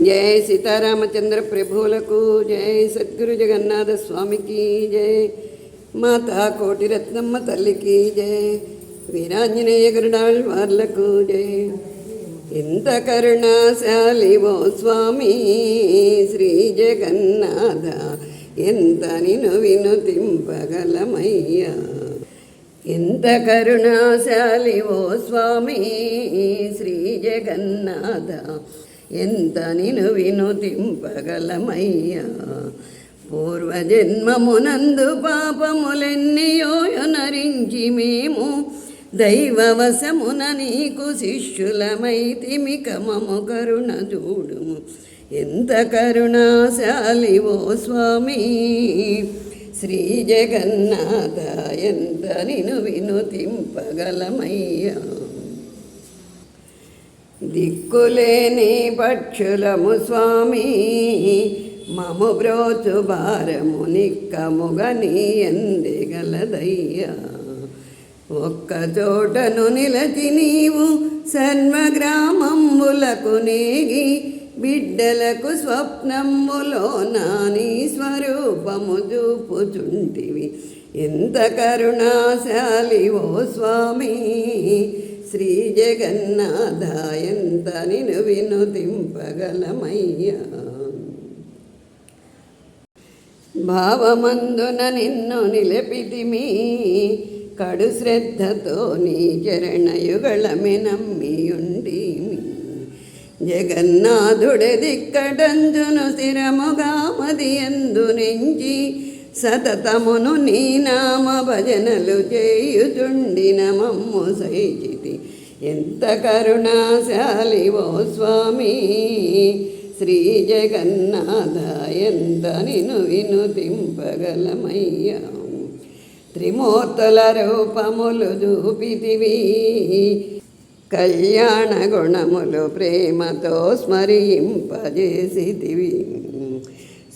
జయ సీతారామచంద్ర ప్రభువులకు జయ సద్గురు జగన్నాథ స్వామికి జై మాతా కోటిరత్నమ్మ తల్లికి జై వీరాంజనేయ గురుడాళ్ వార్లకు జై ఎంత ఓ స్వామి శ్రీ జగన్నాథ ఎంత నిను వినుతింపగలమయ్యా ఎంత కరుణాశాలివో స్వామి శ్రీ జగన్నాథ ఎంత నిను వినుతింపగలమయ్యా? పూర్వజన్మమునందు పాపములెన్నియో నరించి మేము దైవవశమున నీకు శిష్యులమైతిమి కమము కరుణ చూడుము. ఎంత కరుణాశాలివో స్వామి! శ్రీ జగన్నాథ ఎంత నిను వినుతింపగలమయ్యా? దిక్కులేని పక్షులము స్వామి. మము బ్రోచు భారము నిక్కముగని ఎందిగలదయ్యా ఒక్క చోటను నిలచి నీవు సర్వగ్రామంబులకు నేగి బిడ్డలకు స్వప్నములో నాని స్వరూపము చూపుచుంటివి. ఎంత కరుణాశాలి ఓ స్వామి. శ్రీ జగన్నాథ ఎంత నిను వినుతింపగలమయ్యా. భావమందున నిన్ను నిలపితిమి కడు శ్రద్ధతో నీ చరణయుగళమి నమ్మియుండిమి. జగన్నాథుడే దిక్కడంజును స్థిరముగా మది ఎందు నెంచి సతతమును నీ నామ భజనలు చేయుచుండిన మమ్ము సైచితి ఎంత కరుణాశాలి ఓ స్వామి! శ్రీ జగన్నాథ ఎంత నిను వినుతింపగలమయ్యా త్రిమూర్తుల రూపములు చూపితివి. కళ్యాణ గుణములు ప్రేమతో స్మరింపజేసితివి.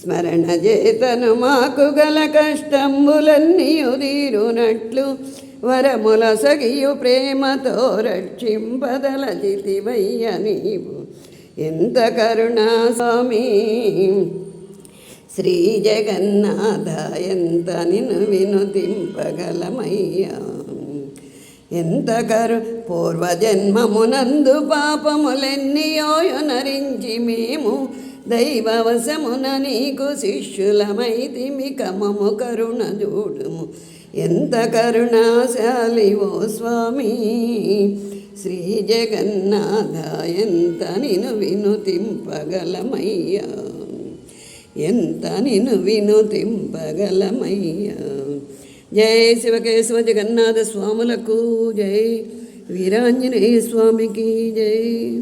స్మరణ చేతను మాకు గల కష్టంబులన్నీయు తీరునట్లు వరముల సగియు ప్రేమతో రక్షింపదలచితివయ్య నీవు. ఎంత కరుణా స్వామి! శ్రీ జగన్నాథ ఎంత నిన్ను వినుతింపగలమయ్యా ఎంత కరు పూర్వజన్మమునందు పాపములెన్నియోయు నరించి మేము దైవవశమున నీకు శిష్యులమైతిమి కమము కరుణ చూడుము ఎంత కరుణాశాలి ఓ స్వామి! శ్రీ జగన్నాథ ఎంత నిను వినుతింపగలమయ్యా! ఎంత నిను వినుతింపగలమయ్యా! జై శివకేశవ జగన్నాథ స్వాములకు జై వీరాంజనేయ స్వామికి జై